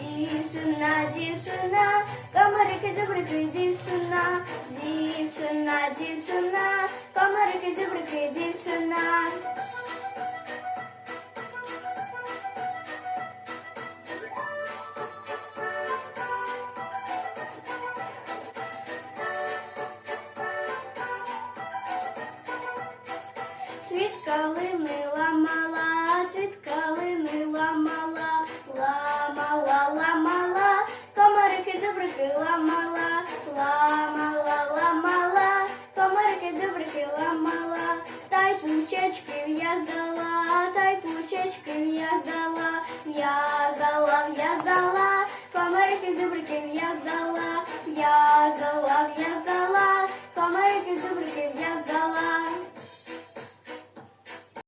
Дівчина, дівчина, комарики, дубрики, дівчина, дівчина, дівчина, комарики, дубрики. В'язала, та й пучечки в'язала, в'язала, в'язала, комарики, дзюбрики в'язала, в'язала.